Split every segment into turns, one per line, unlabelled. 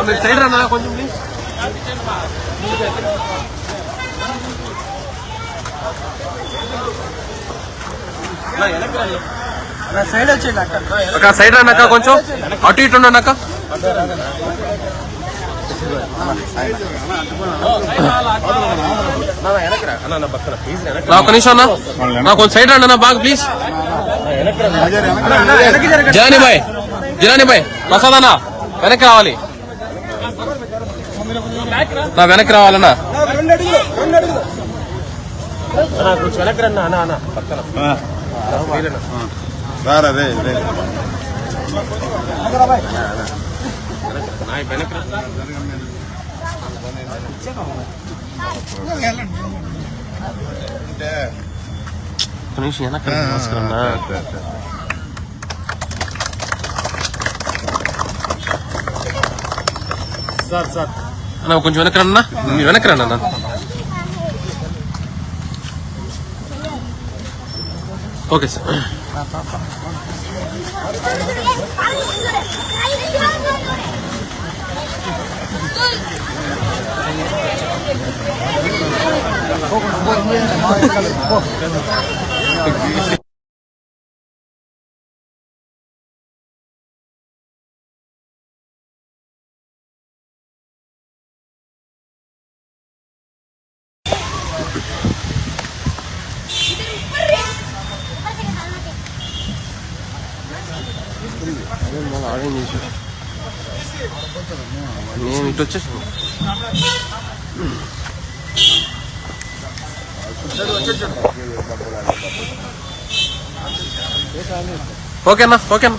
మీరు సైడ్ రా కొంచెం. ప్లీజ్
సైడ్ వచ్చేయండి
అక్క సైడ్ రన్నాక కొంచెం. అటు ఇటు ఉండనక్క ఒక నిమిషం అన్న. కొంచెం సైడ్ రండి అన్న బాగా ప్లీజ్ జనాని బాయ్ జనాని బాయ్ ప్రసాద్ అన్న వెనక్కి రావాలి. నా వెనక్కి రావాలన్నా.
రారా రే రే.
ఒక నిమిషం వెనక్కి రండి, నమస్కారం అన్న. అన్న కొంచెం వెనక్కి రండి అన్న మీరు వెనక్కి రండి అన్న okay sir Poco, no puedo, no నేను ఇటు వచ్చేసాను ఓకేనా ఓకేనా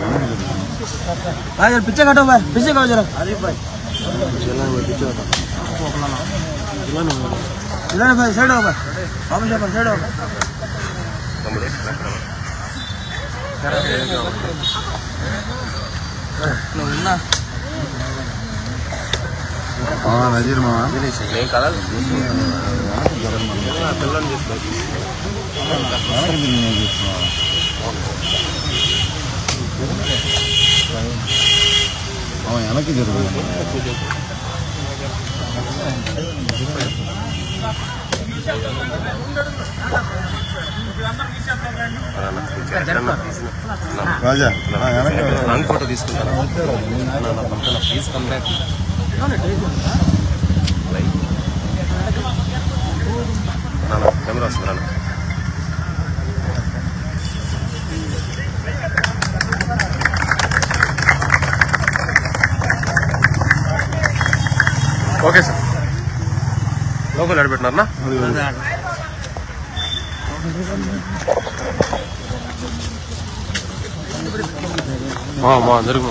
బాబా నన్ను నెత్తమాకరా వెనక చదువు ఏ రే
पीछे कटो भाई पीछे कटो जरा इधर भाई साइड हो भाई बाबू साहब साइड हो भाई నువ్వున్నా
నజీర్ మామ వెనక్కి జరుగు రాజా ఆ, వెనక్కి రా.
లాంగ్ ఫోటో తీసుకుంటాను ప్లీజ్ కమ్ బ్యాక్ కెమెరా వస్తుంది లోపల నడిపెట్టినారనా మా మా జరుగు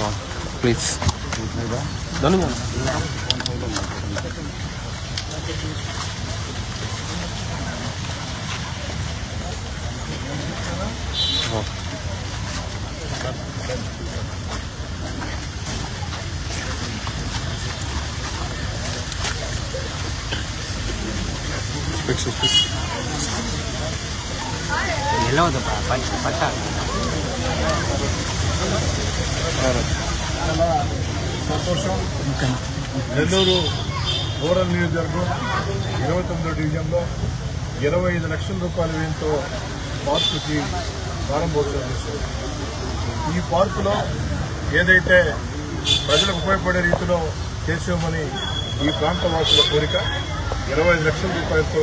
ఎలక్షన్ ప్లీజ్
సంతోషం నెల్లూరు రూరల్ నియోజకవర్గం ఇరవై తొమ్మిదో డివిజన్లో ఇరవై ఐదు లక్షల రూపాయల వ్యయంతో పార్కుకి ప్రారంభోత్సవం చేశారు ఈ పార్కులో ఏదైతే ప్రజలకు ఉపయోగపడే రీతిలో చేసామని ఈ ప్రాంత వాసుల కోరిక ఇరవై ఐదు లక్షల రూపాయలతో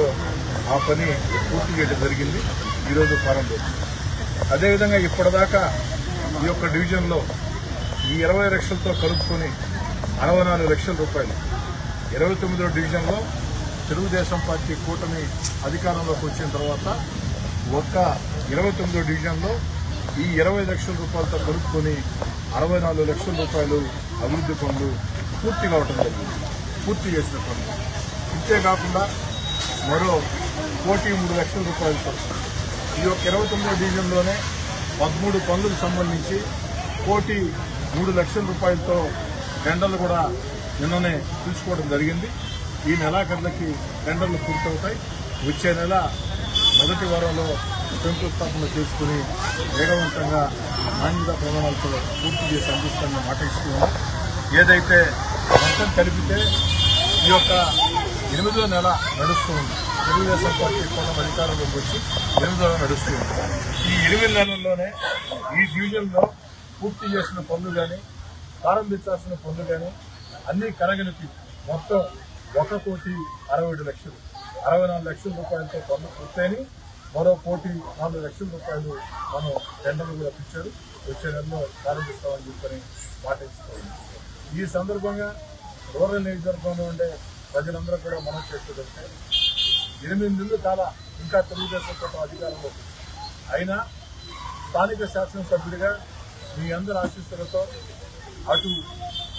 ఆ పని పూర్తి చేయడం జరిగింది. ఈరోజు ప్రారంభం. అదేవిధంగా ఇప్పటిదాకా ఈ యొక్క డివిజన్లో ఈ ఇరవై లక్షలతో కలుపుకొని అరవై నాలుగు లక్షల రూపాయలు. ఇరవై తొమ్మిదో డివిజన్లో తెలుగుదేశం పార్టీ కూటమి అధికారంలోకి వచ్చిన తర్వాత ఒక్క ఇరవై తొమ్మిదో డివిజన్లో ఈ ఇరవై లక్షల రూపాయలతో కలుపుకొని అరవై నాలుగు లక్షల రూపాయలు అభివృద్ధి పనులు పూర్తి కావటం జరిగింది. పూర్తి చేసిన పనులు. ఇంతేకాకుండా మరో కోటి మూడు లక్షల రూపాయలతో ఈ యొక్క ఇరవై తొమ్మిదో డివిజన్లోనే పదమూడు పనులకు సంబంధించి కోటి మూడు లక్షల రూపాయలతో టెండర్లు కూడా నిన్ననే తీసుకోవడం జరిగింది. ఈ నెలాఖరులకి టెండర్లు పూర్తవుతాయి. వచ్చే నెల మొదటి వారంలో శంకుస్థాపన చేసుకుని వేగవంతంగా నాణ్యత ప్రమాణాలతో పూర్తి చేసి అందిస్తామని మాట ఇస్తున్నాం. ఏదైతే మొత్తం కలిపితే ఈ యొక్క ఎనిమిదో నెల నడుస్తూ ఉంది తెలుగుదేశం పార్టీ కోణం అధికారంలోకి వచ్చి ఎనిమిదో నెల నడుస్తూ ఉంది ఈ ఎనిమిది నెలల్లోనే ఈ డివిజన్లో పూర్తి చేసిన పనులు కానీ ప్రారంభించాల్సిన పనులు కానీ అన్ని కలగలిపి మొత్తం ఒక కోటి అరవై ఏడు లక్షలు. అరవై నాలుగు లక్షల రూపాయలతో పనులు పూర్తయినాయి. మరో కోటి నాలుగు లక్షల రూపాయలు మనం టెండర్లు కూడా పిచ్చారు. వచ్చే నెలలో ప్రారంభిస్తామని చెప్పని మాట ఈ సందర్భంగా రూరల్ నియోజకవర్గంలో ఉండే ప్రజలందరూ కూడా మనం చేస్తుందంటే ఎనిమిది నెలలు చాలా ఇంకా తెలుగుదేశం ప్రభుత్వం అధికారంలో అయినా స్థానిక శాసనసభ్యుడిగా మీ అందరి ఆశీస్సులతో అటు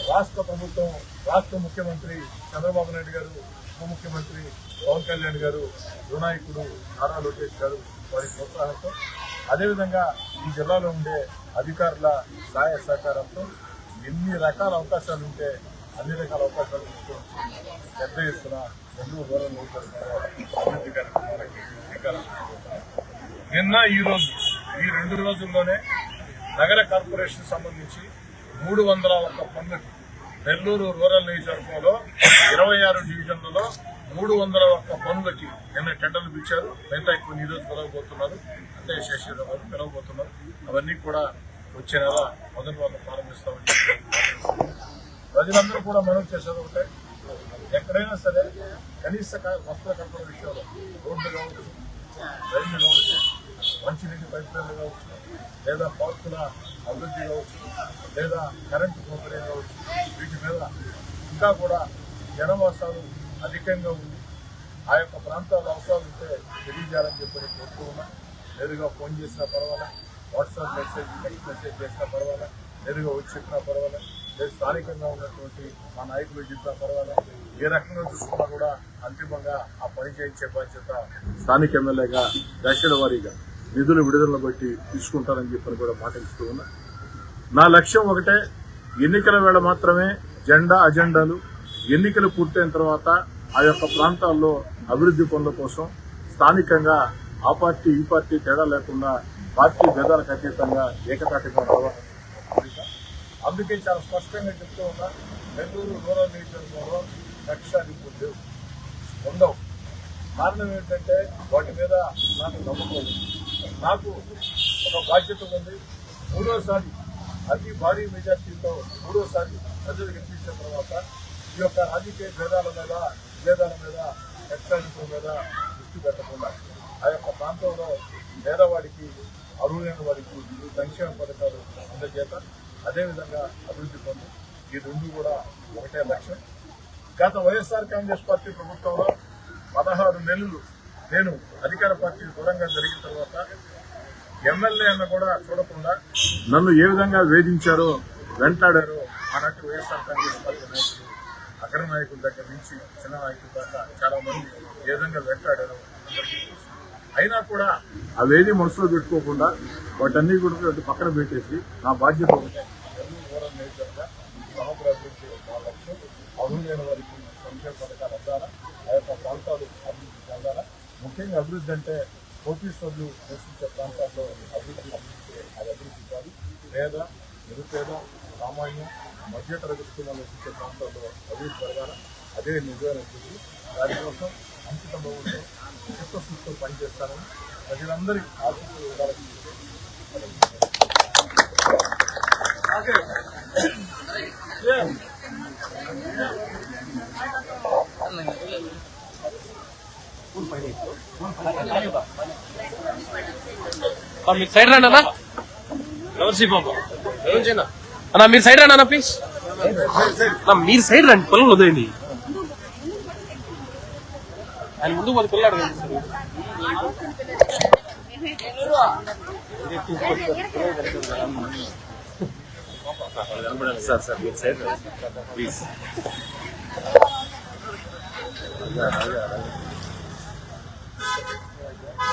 రాష్ట్ర ప్రభుత్వం రాష్ట్ర ముఖ్యమంత్రి చంద్రబాబు నాయుడు గారు ఉప ముఖ్యమంత్రి పవన్ కళ్యాణ్ గారు రుణాయకుడు నారా లోకేష్ గారు వారి ప్రోత్సాహంతో అదేవిధంగా ఈ జిల్లాలో ఉండే అధికారుల సహాయ సహకారంతో ఎన్ని రకాల అవకాశాలు ఉంటే అన్ని రకాల అవకాశాలు పెద్ద ఎత్తున ఎన్నో రూరల్ అభివృద్ధి కార్యక్రమాలకి నిన్న ఈ రోజు ఈ రెండు రోజుల్లోనే నగర కార్పొరేషన్ సంబంధించి మూడు వందల ఒక్క పనులకు నెల్లూరు రూరల్ నియోజకవర్గంలో ఇరవై ఆరు డివిజన్లలో మూడు వందల ఒక్క పనులకి నిన్న టెండర్లు పిలిచారు. మిగతా ఎక్కువ ఈ రోజు పిలవబోతున్నారు. అంటే శశిరావు గారు పిలవబోతున్నారు. అవన్నీ కూడా వచ్చే నెల మొదటి వాళ్ళు ప్రారంభిస్తామని ప్రజలందరూ కూడా మనం చేసేది ఒకటే. ఎక్కడైనా సరే కనీస వస్త్ర కల్పన విషయంలో రోడ్లు కావచ్చు రైళ్ళు కావచ్చు మంచినీటి పైపులైన్లు కావచ్చు లేదా పార్కుల అభివృద్ధి కావచ్చు లేదా కరెంటు సౌకర్యం కావచ్చు వీటి మీద ఇంకా కూడా జనవాసాలు అధికంగా ఉంది. ఆ యొక్క ప్రాంతాల అవసరాలు ఉంటే తెలియజేయాలని చెప్పి నేను కోరుతూ ఉన్నా. నేరుగా ఫోన్ చేసినా పర్వాలే వాట్సాప్ మెసేజ్ టెక్స్ట్ మెసేజ్ చేసినా పర్వాలే నేరుగా వచ్చి చెప్పినా పర్వాలా. లేదు స్థానికంగా ఉన్నటువంటి మా నాయకులు చెప్పినా పర్వాలేదు. ఏ రకంగా చూసుకున్నా కూడా అంతిమంగా ఆ పని చేయించే బాధ్యత స్థానిక ఎమ్మెల్యేగా దశల వారీగా నిధులు విడుదలను బట్టి తీసుకుంటారని చెప్పని కూడా మాట ఉన్నా. నా లక్ష్యం ఒకటే ఎన్నికల వేళ మాత్రమే జెండా అజెండాలు ఎన్నికలు పూర్తయిన తర్వాత ఆ యొక్క ప్రాంతాల్లో అభివృద్ధి పనుల కోసం స్థానికంగా ఆ పార్టీ ఈ పార్టీ తేడా లేకుండా పార్టీ భేదాలకు అతీతంగా ఏకతాటిగా అందుకే చాలా స్పష్టంగా చెప్తూ ఉన్నా నెల్లూరు రూరల్ నియోజకవర్గంలో లక్ష్యాలు లేవు. ఉండవు. కారణం ఏంటంటే వాటి మీద నాకు నమ్మకం నాకు ఒక బాధ్యత ఉంది. మూడోసారి అతి భారీ మెజార్టీతో మూడోసారి ప్రజలు గెలిపించిన తర్వాత ఈ యొక్క రాజకీయ భేదాల మీద విభేదాల మీద ఎక్స్ట్రానికుల మీద దృష్టి పెట్టకుండా ఆ యొక్క ప్రాంతంలో పేదవాడికి అరువులైన వాడికి సంక్షేమ పథకాలు అందజేత అదేవిధంగా అభివృద్ధి పొంది ఈ రెండు కూడా ఒకటే లక్ష్యం. గత వైఎస్ఆర్ కాంగ్రెస్ పార్టీ ప్రభుత్వంలో పదహారు నెలలు నేను అధికార పార్టీ దూరంగా జరిగిన తర్వాత ఎమ్మెల్యే అన్న కూడా చూడకుండా నన్ను ఏ విధంగా వేధించారో వెంటాడారో ఆనాటి వైఎస్ఆర్ కాంగ్రెస్ పార్టీ నాయకులు అగ్ర నాయకుల దగ్గర నుంచి చిన్న నాయకుల దాకా చాలా మంది ఏ విధంగా వెంటాడారో అయినా కూడా అవేది మనసులో పెట్టుకోకుండా వాటన్ని కూడా పక్కన పెట్టేసి నా బాధ్యత ఒకటే నెల్లూరు రూరల్ నియోజకవర్గ సమగ్ర అభివృద్ధి నా లక్ష్యం అర్హులైన వారికి సంక్షేమ పథకాలు అందాలా? ఆ యొక్క ప్రాంతాలు అభివృద్ధి చెందాలా? ముఖ్యంగా అభివృద్ధి అంటే కోటీశ్వర్లు నివసించే ప్రాంతాల్లో అభివృద్ధి అది అభివృద్ధి కాదు. పేద నిరుపేద సామాన్య మధ్యతరగతి కుటుంబాలు నివసించే ప్రాంతాల్లో అభివృద్ధి జరగాల? అదే నిజమైన అభివృద్ధి దానికోసం అంకిత భవన్లో చిత్తశుద్ధితో పనిచేస్తానని ప్రజలందరి ఆశీస్సులు ఉండాలని
Yeah. మీరు సైడ్ రండి అన్న. అన్న మీరు సైడ్ రండి అన్న ప్లీజ్ మీరు సైడ్ రండి పొలం వదిలేండి ఆయన ముందు పది పిల్లలు అడగండి. సార్ సార్ మీరు సైడ్ రండి ప్లీజ్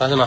రాజనా